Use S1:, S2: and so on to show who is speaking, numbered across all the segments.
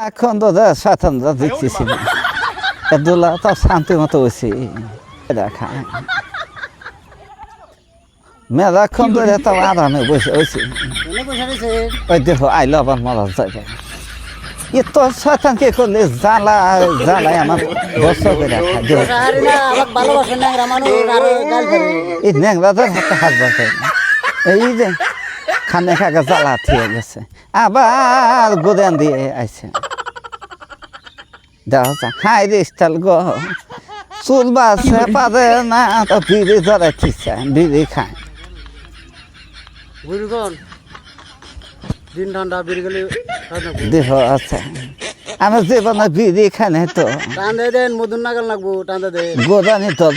S1: এখন তো দা স্বাতন্ত্র দেখতেছি দোলা তো শান্তি মতো হয়েছে দেখা। মেলাক্ষণ ধরে তো আরামে বসে হয়েছে ওই দেখো আইলো আবার মরা যাবে এ তো শয়তানকে করলে? জ্বালা জ্বালায় আমার বছর করে এই ন্যাংরাদের হাতে হাত এই যে খানে খাকে জ্বালা থিয়ে গেছে। আবার গোদান দিয়ে আইছে। দেখা হাই রে স্টাইল গো চুল বাসে পারে না তো বিড়ি ধরে ঠিকছে বিড়ি খায়
S2: বুড়ি কোন দিন ঠান্ডা বেরিয়ে গেলে
S1: দেহ আছে আমি জীবনে বিড়ি খাই নাই তো
S2: টান দিয়ে দেন মধুর নাগাল লাগবো টান দিয়ে দেন
S1: গোদানি তো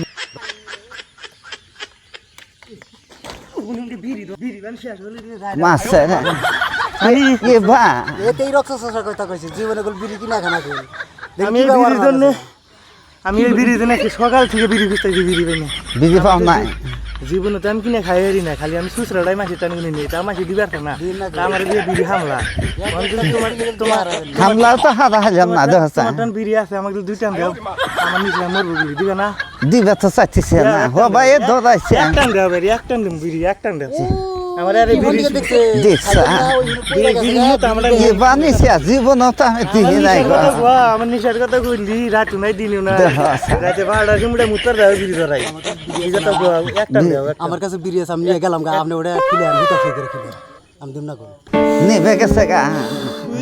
S1: মাছে এ বা
S2: এতেই রক্ত শোষা কথা কইছে জীবনে গল বিড়ি কিনা খানা কই
S3: আমি এই বিড়ির জন্য আমি এই বিড়ির জন্য সকাল থেকে বিড়ি খুঁজতেছি বিড়ি পাই না
S1: বিড়ি পাও নাই।
S3: জীবনে তো আমি কিনে খাই হারি না খালি আমি সুসরাটাই মাসি টান কিনে নিই তা মাসি দিবার না। তা আমার দিয়ে বিড়ি হামলা। তোমার তোমার
S1: হামলা তো হারা হাজার না দেখা
S3: তোমার টান বিড়ি আছে আমাকে যদি দুইটা দেও। আমার নিচে মরবো বিড়ি দিবে না?
S1: দিবে তো চাইতেছে না। হবা এ ধরাইছে।
S3: এক টান দেও বিড়ি এক টান দিম বিড়ি এক টান দেও। আমার আরে বিড়ি
S2: দেখছে
S1: দেখছা
S3: বিড়ি বিড়ি মতো আমরা
S1: এ বানিছে জীবন তো আমি দিই নাই
S3: আমার নিশার কথা কইলি রাতু নাই দিনিও না
S1: দেহ।
S3: রাতে বারোটার সময় মুতার দেও বিড়ি ধরাই।
S2: আমার কাছে বিড়ি আছে আমি নিয়ে গেলাম গা আপনি ওটা খিলে আমি তো করে খিলে আমি দিম না কোন
S1: নিবে গেছে গা।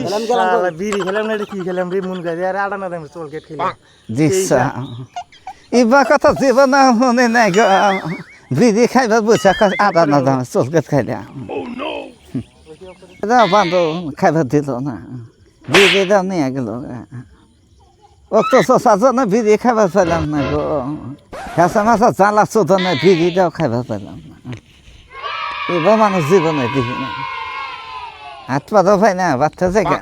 S2: গেলাম গেলাম
S3: বিড়ি খেলাম না কি খেলাম রে মন গাছে। আর আড়া না দাম চল গেট খেলাম।
S1: দিচ্ছা। ইবা কথা জীবন শুনে নাই গো। বিড়ি খাইবার বুঝা আদা না দাম চলকে খাইলে বান্ধব খাইবার দিল না বিড়ি দাও নিয়ে গেল অত জন্য বিড়ি খাইবার পেলাম না গো হেসা মাসা জ্বালা চোদনে বিড়ি দাও খাইবার পেলাম না এবার মানুষ জীবনে দিই না হাত পা পাই না বাচ্চা জায়গা